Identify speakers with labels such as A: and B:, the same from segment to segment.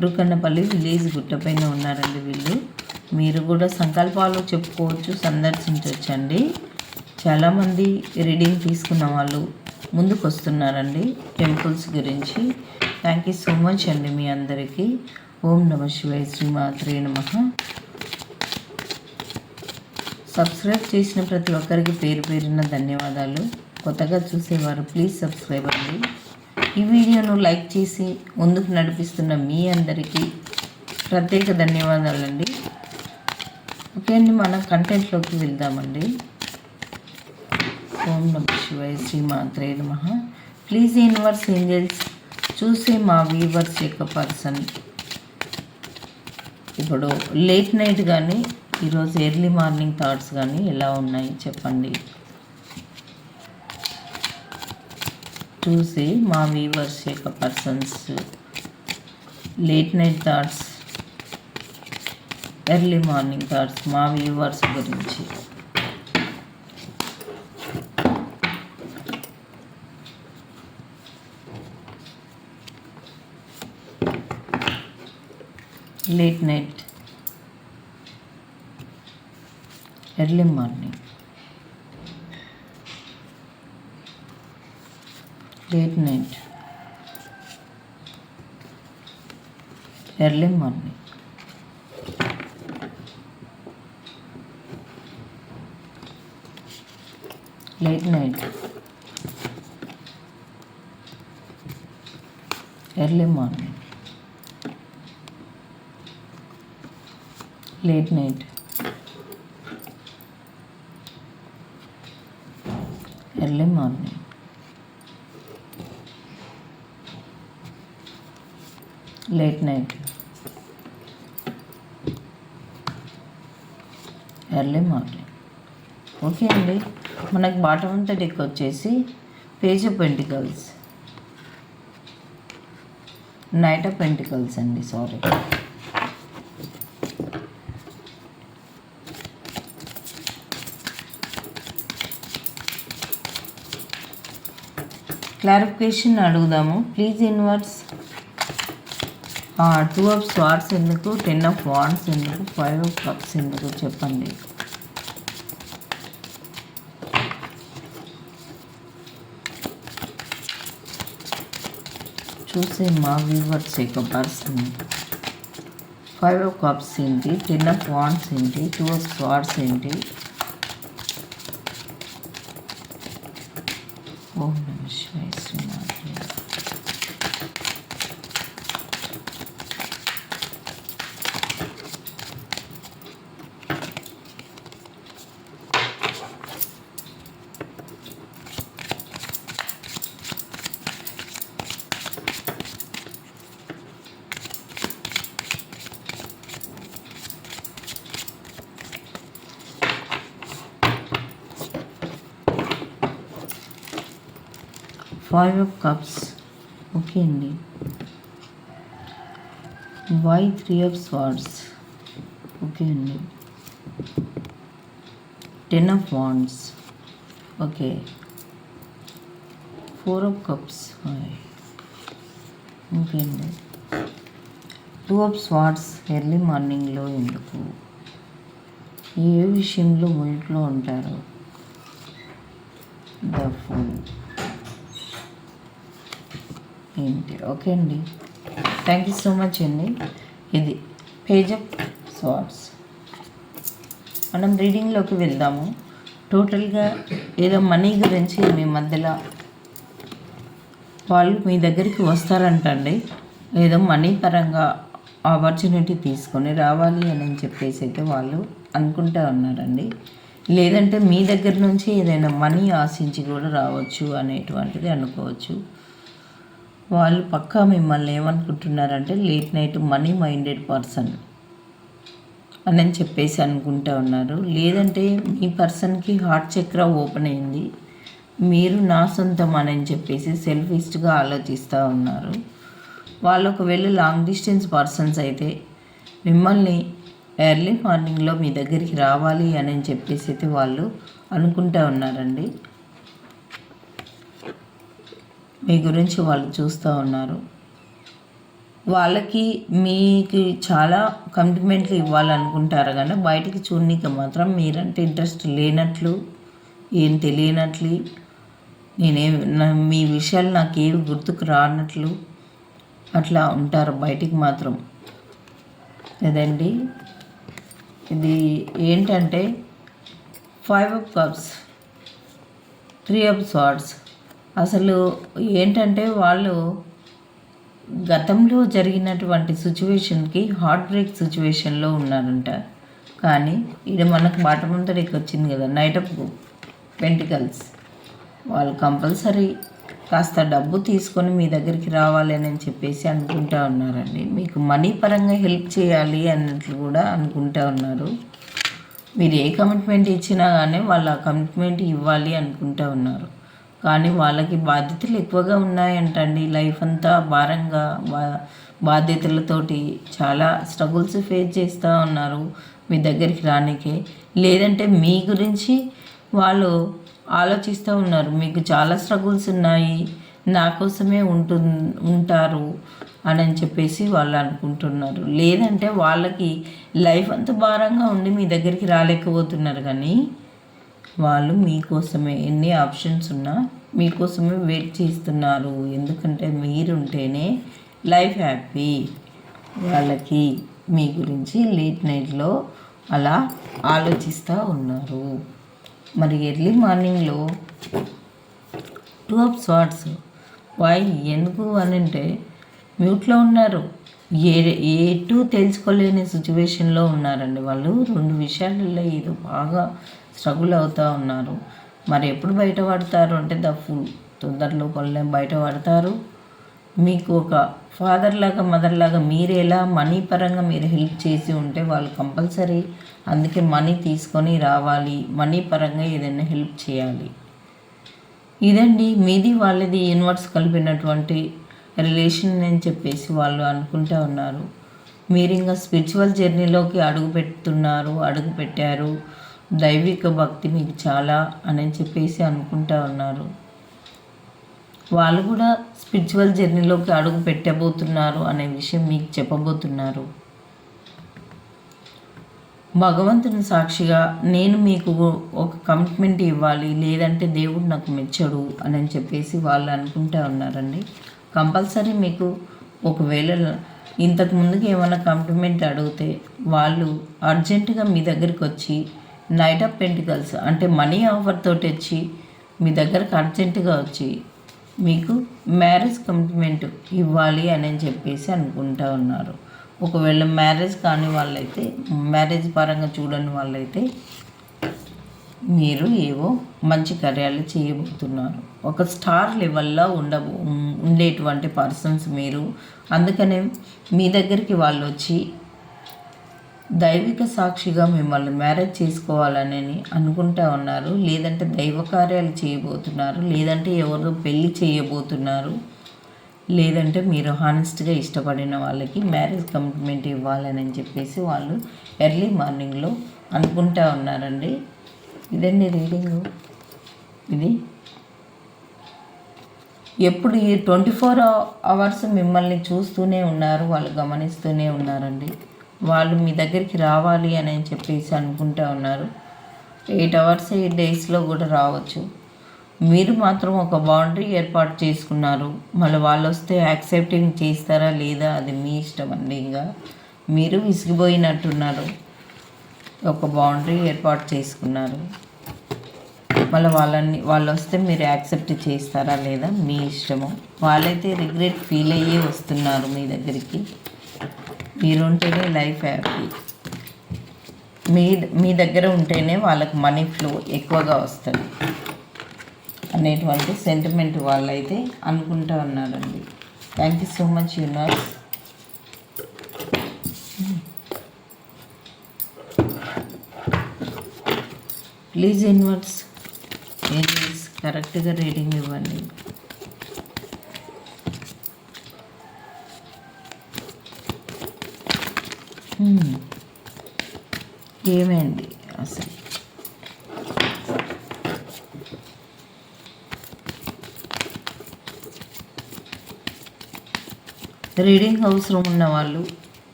A: Rukannapalli village గుట్టపైన ఉన్నారండి వీళ్ళు. మీరు కూడా సంకల్పాలు చెప్పుకోవచ్చు సందర్శించవచ్చండి. చాలామంది రీడింగ్ తీసుకున్న వాళ్ళు ముందుకు వస్తున్నారండి టెంపుల్స్ గురించి. థ్యాంక్ యూ సో మచ్ అండి మీ అందరికీ. ఓం నమ శివాయ శ్రీమాత్రే నమ. సబ్స్క్రైబ్ చేసిన ప్రతి ఒక్కరికి పేరు పేరున ధన్యవాదాలు. కొత్తగా చూసేవారు ప్లీజ్ సబ్స్క్రైబ్ అండి. ఈ వీడియోను లైక్ చేసి ముందుకు నడిపిస్తున్న మీ అందరికీ ప్రత్యేక ధన్యవాదాలండి. ఓకే అండి మన కంటెంట్లోకి వెళ్దామండి. ఓం నమ శివాయ శ్రీ మాత్రే నమ. ప్లీజ్ యూనివర్స్ ఏంజల్స్ చూసే మా వీవర్స్ యొక్క పర్సన్ ఇప్పుడు లేట్ నైట్ కానీ ఈరోజు ఎర్లీ మార్నింగ్ థాట్స్ కానీ ఎలా ఉన్నాయి చెప్పండి. చూసి మా వీవర్స్ యొక్క persons late night thoughts early morning thoughts మా వ్యూవర్స్ గురించి late night early morning late night early morning late night early morning late night early morning late night early morning okay అండి. మనకు బాటమ్ అంతా deck వచ్చేసి page of pentacles knight of pentacles అండి sorry clarification అడుగుదాము. Please inverse two of swords ఎందుకు? Ten of wands ఎందుకు? Five of cups ఎందుకు? చెప్పండి. చూసే మా వ్యూవర్స్ యొక్క పర్సన్ ఫైవ్ ఆఫ్ కప్స్ ఏంటి? టెన్ ఆఫ్ వాన్స్ ఏంటి? టూ ఆఫ్ స్వార్ట్స్ ఏంటి ఓం నమ శివాయ Srinath five of cups. Okay అండి. Why three of swords. Okay అండి. Ten of wands. Okay. Four of cups. Okay అండి. టూ ఆఫ్ స్వార్డ్స్ ఎర్లీ మార్నింగ్లో ఎందుకు? ఏ విషయంలో మునిట్లో ఉంటారు? ద ఫుల్ ఏంటి? ఓకే అండి. థ్యాంక్ యూ సో మచ్ అండి. ఇది పేజ్ ఆఫ్ మనం రీడింగ్లోకి వెళ్దాము. టోటల్గా ఏదో మనీ గురించి మీ మధ్యలో వాళ్ళు మీ దగ్గరికి వస్తారంటండి. ఏదో మనీ పరంగా ఆపర్చునిటీ తీసుకొని రావాలి అని చెప్పేసి అయితే వాళ్ళు అనుకుంటా ఉన్నారండి. లేదంటే మీ దగ్గర నుంచి ఏదైనా మనీ ఆశించి కూడా రావచ్చు అనేటువంటిది అనుకోవచ్చు. వాళ్ళు పక్కా మిమ్మల్ని ఏమనుకుంటున్నారంటే late night money minded person అని చెప్పేసి అనుకుంటా ఉన్నారు. లేదంటే మీ పర్సన్కి హార్ట్ చక్ర ఓపెన్ అయింది. మీరు నా సొంతం అని చెప్పేసి సెల్ఫిస్ట్గా ఆలోచిస్తూ ఉన్నారు. వాళ్ళు ఒకవేళ లాంగ్ డిస్టెన్స్ పర్సన్స్ అయితే మిమ్మల్ని ఎర్లీ మార్నింగ్లో మీ దగ్గరికి రావాలి అని చెప్పేసి అయితే వాళ్ళు అనుకుంటా ఉన్నారండి. మీ గురించి వాళ్ళు చూస్తూ ఉన్నారు. వాళ్ళకి మీకు చాలా కమిట్మెంట్లు ఇవ్వాలనుకుంటారు కానీ బయటికి చూడనీకి మాత్రం మీరంటే ఇంట్రెస్ట్ లేనట్లు ఏం తెలియనట్లు నేనే మీ విషయాలు నాకేవి గుర్తుకు రానట్లు అట్లా ఉంటారు బయటికి మాత్రం. లేదండి ఇది ఏంటంటే five of cups three of swords అసలు ఏంటంటే వాళ్ళు గతంలో జరిగినటువంటి సిచ్యువేషన్కి హార్ట్ బ్రేక్ సిచ్యువేషన్లో ఉన్నారంట. కానీ ఇది మనకు బాటమంతడికి వచ్చింది కదా నైట్ ఆఫ్ పెంటికల్స్. వాళ్ళు కంపల్సరీ కాస్త డబ్బు తీసుకొని మీ దగ్గరికి రావాలి అని చెప్పేసి అనుకుంటా ఉన్నారండి. మీకు మనీ పరంగా హెల్ప్ చేయాలి అన్నట్లు కూడా అనుకుంటా ఉన్నారు. మీరు ఏ కమిట్మెంట్ ఇచ్చినా కానీ వాళ్ళు ఆ కమిట్మెంట్ ఇవ్వాలి అనుకుంటా ఉన్నారు. కానీ వాళ్ళకి బాధ్యతలు ఎక్కువగా ఉన్నాయంటండి. లైఫ్ అంతా భారంగా బా బాధ్యతలతోటి చాలా స్ట్రగుల్స్ ఫేస్ చేస్తూ ఉన్నారు మీ దగ్గరికి రానికే. లేదంటే మీ గురించి వాళ్ళు ఆలోచిస్తూ ఉన్నారు. మీకు చాలా స్ట్రగుల్స్ ఉన్నాయి నా కోసమే ఉంటు ఉంటారు అని చెప్పేసి వాళ్ళు అనుకుంటున్నారు. లేదంటే వాళ్ళకి లైఫ్ అంత భారంగా ఉండి మీ దగ్గరికి రాలేకపోతున్నారు కానీ వాళ్ళు మీకోసమే ఎన్ని ఆప్షన్స్ ఉన్నా మీకోసమే వెయిట్ చేస్తున్నారు. ఎందుకంటే మీరుంటేనే లైఫ్ హ్యాపీ. వాళ్ళకి మీ గురించి లేట్ నైట్లో అలా ఆలోచిస్తూ ఉన్నారు. మరి ఎర్లీ మార్నింగ్లో టూ ఆఫ్ షార్ట్స్ వై ఎందుకు అని అంటే మ్యూట్లో ఉన్నారు. ఏ ఎటు తెలుసుకోలేని సిచ్యువేషన్లో ఉన్నారండి వాళ్ళు. రెండు విషయాలలో ఏదో బాగా స్ట్రగుల్ అవుతూ ఉన్నారు. మరి ఎప్పుడు బయటపడతారు అంటే ద ఫుల్ తొందరలో కొల్లే బయటపడతారు మీకు ఒక ఫాదర్ లాగా మదర్ లాగా మీరు ఎలా మనీ పరంగా మీరు హెల్ప్ చేసి ఉంటే వాళ్ళు కంపల్సరీ అందుకే మనీ తీసుకొని రావాలి. మనీ పరంగా ఏదైనా హెల్ప్ చేయాలి. ఇదండి. మీది వాళ్ళది యూనివర్స్ కలిపినటువంటి రిలేషన్ అని చెప్పేసి వాళ్ళు అనుకుంటూ ఉన్నారు. మీరు ఇంకా స్పిరిచువల్ జర్నీలోకి అడుగు పెడుతున్నారు అడుగు పెట్టారు. దైవిక భక్తి మీకు చాలా అని చెప్పేసి అనుకుంటా ఉన్నారు. వాళ్ళు కూడా స్పిరిచువల్ జర్నీలోకి అడుగు పెట్టబోతున్నారు అనే విషయం మీకు చెప్పబోతున్నారు. భగవంతుని సాక్షిగా నేను మీకు ఒక కమిట్మెంట్ ఇవ్వాలి లేదంటే దేవుడు నాకు మెచ్చడు అని చెప్పేసి వాళ్ళు అనుకుంటా ఉన్నారండి. కంపల్సరీ మీకు ఒకవేళ ఇంతకు ముందుకు ఏమైనా కమిట్మెంట్ అడిగితే వాళ్ళు అర్జెంటుగా మీ దగ్గరికి వచ్చి నైట్ ఆఫ్ పెంటికల్స్ అంటే మనీ ఆఫర్ తోటి వచ్చి మీ దగ్గరకు అర్జెంటుగా వచ్చి మీకు మ్యారేజ్ కమిట్మెంట్ ఇవ్వాలి అని చెప్పేసి అనుకుంటా ఉన్నారు. ఒకవేళ మ్యారేజ్ కాని వాళ్ళైతే మ్యారేజ్ పరంగా చూడని వాళ్ళైతే మీరు ఏవో మంచి కార్యాలు చేయబోతున్నారు. ఒక స్టార్ లెవెల్లో ఉండ ఉండేటువంటి పర్సన్స్ మీరు. అందుకనే మీ దగ్గరికి వాళ్ళు వచ్చి దైవిక సాక్షిగా మిమ్మల్ని మ్యారేజ్ చేసుకోవాలని అనుకుంటా ఉన్నారు. లేదంటే దైవ కార్యాలు చేయబోతున్నారు. లేదంటే ఎవరు పెళ్ళి చేయబోతున్నారు. లేదంటే మీరు హానెస్ట్గా ఇష్టపడిన వాళ్ళకి మ్యారేజ్ కమిట్మెంట్ ఇవ్వాలని చెప్పేసి వాళ్ళు ఎర్లీ మార్నింగ్లో అనుకుంటా ఉన్నారండి. ఇదండి రీడింగ్. ఇది. ఎప్పుడు ఈ ట్వంటీ ఫోర్ అవర్స్ మిమ్మల్ని చూస్తూనే ఉన్నారు వాళ్ళు గమనిస్తూనే ఉన్నారండి. వాళ్ళు మీ దగ్గరికి రావాలి అని చెప్పేసి అనుకుంటా ఉన్నారు. ఎయిట్ అవర్స్ ఎయిట్ డేస్లో కూడా రావచ్చు. మీరు మాత్రం ఒక బౌండరీ ఏర్పాటు చేసుకున్నారు. మళ్ళీ వాళ్ళు వస్తే యాక్సెప్టింగ్ చేస్తారా లేదా అది మీ ఇష్టం అండి ఇంకా. మీరు విసిగిపోయినట్టున్నారు. ఒక బౌండరీ ఏర్పాటు చేసుకున్నారు. మళ్ళీ వాళ్ళని వాళ్ళు వస్తే మీరు యాక్సెప్ట్ చేస్తారా లేదా మీ ఇష్టము. వాళ్ళైతే రిగ్రెట్ ఫీల్ అయ్యే వస్తున్నారు మీ దగ్గరికి. మీరుంటేనే లైఫ్ హ్యాపీ. మీ మీ దగ్గర ఉంటేనే వాళ్ళకి మనీ ఫ్లో ఎక్కువగా వస్తుంది. అనేటువంటి సెంటిమెంట్ వాళ్ళైతే అనుకుంటా ఉన్నారండి. Thank you so much universe please inverse Aries కరెక్ట్గా రీడింగ్ ఇవ్వండి. Hmm. ఏమైంది అసలు? రీడింగ్ అవసరం ఉన్న వాళ్ళు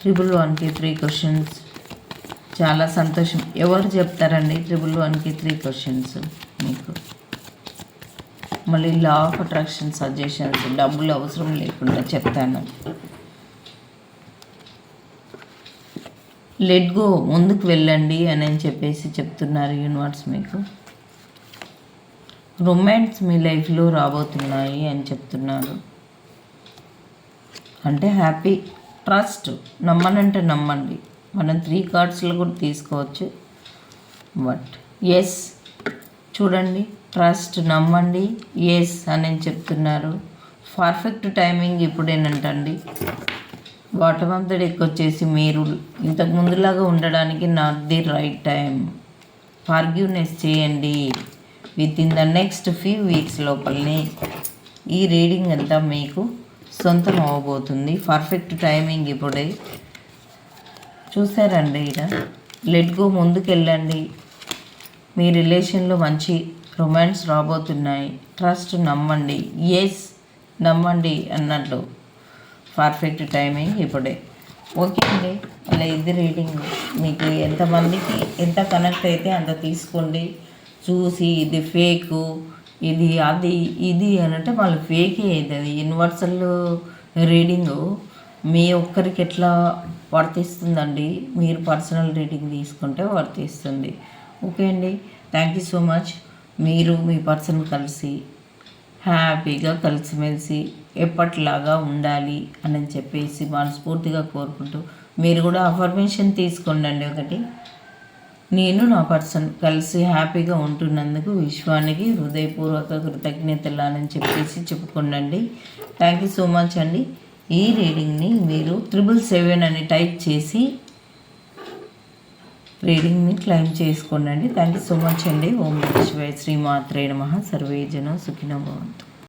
A: ట్రిపుల్ వన్కి త్రీ క్వశ్చన్స్ చాలా సంతోషం. ఎవరు చెప్తారండి ట్రిపుల్ వన్కి త్రీ క్వశ్చన్స్ మీకు? మళ్ళీ లా ఆఫ్ అట్రాక్షన్ సజెషన్స్ డబ్బులు అవసరం లేకుండా చెప్తాను. లెట్ గో ముందుకు వెళ్ళండి అని అని చెప్పేసి చెప్తున్నారు యూనివర్స్ మీకు. రొమాన్స్ మీ లైఫ్లో రాబోతున్నాయి అని చెప్తున్నారు. అంటే హ్యాపీ ట్రస్ట్ నమ్మనంటే నమ్మండి. మనం త్రీ కార్డ్స్లో కూడా తీసుకోవచ్చు. బట్ ఎస్ చూడండి ట్రస్ట్ నమ్మండి ఎస్ అని చెప్తున్నారు. పర్ఫెక్ట్ టైమింగ్ ఇప్పుడేనంటండి. బాటమ్ ఆఫ్ ద డెక్ వచ్చేసి మీరు ఇంతకు ముందులాగా ఉండడానికి not the right time forgiveness చేయండి. Within the next few weeks లోపలనే ఈ రీడింగ్ అంతా మీకు సొంతం అవ్వబోతుంది పర్ఫెక్ట్ టైమింగ్ ఇప్పుడే. చూసారండి ఇక్కడ లెట్ గో ముందుకెళ్ళండి. మీ రిలేషన్లో మంచి రొమాన్స్ రాబోతున్నాయి. ట్రస్ట్ నమ్మండి. ఎస్ నమ్మండి అన్నట్లు. పర్ఫెక్ట్ టైమింగ్ ఇప్పుడే. ఓకే అండి. అలా ఇది రీడింగ్ మీకు ఎంతమందికి ఎంత కనెక్ట్ అయితే అంత తీసుకోండి. చూసి ఇది ఫేకు ఇది అది ఇది అని అంటే వాళ్ళు ఫేకే అవుతుంది యూనివర్సల్ రీడింగు మీ ఒక్కరికి ఎట్లా వర్తిస్తుందండి? మీరు పర్సనల్ రీడింగ్ తీసుకుంటే వర్తిస్తుంది. ఓకే అండి. థ్యాంక్ యూ సో మచ్ మీరు మీ పర్సన్ కలిసి హ్యాపీగా కలిసిమెలిసి ఎప్పటిలాగా ఉండాలి అని చెప్పేసి మనస్ఫూర్తిగా కోరుకుంటూ మీరు కూడా అఫర్మేషన్ తీసుకోండి ఒకటి. నేను నా పర్సన్ కలిసి హ్యాపీగా ఉంటున్నందుకు విశ్వానికి హృదయపూర్వక కృతజ్ఞతలు అని చెప్పేసి చెప్పుకోండి థ్యాంక్ యూ సో మచ్ అండి. ఈ రీడింగ్ని మీరు త్రిబుల్ సెవెన్ అని టైప్ చేసి రీడింగ్ని క్లైమ్ చేసుకోండి. థ్యాంక్ యూ సో మచ్ అండి. ఓం నమ శివాయ. శ్రీమాత్రే నమ. సర్వే జన సుఖినో భవంతు.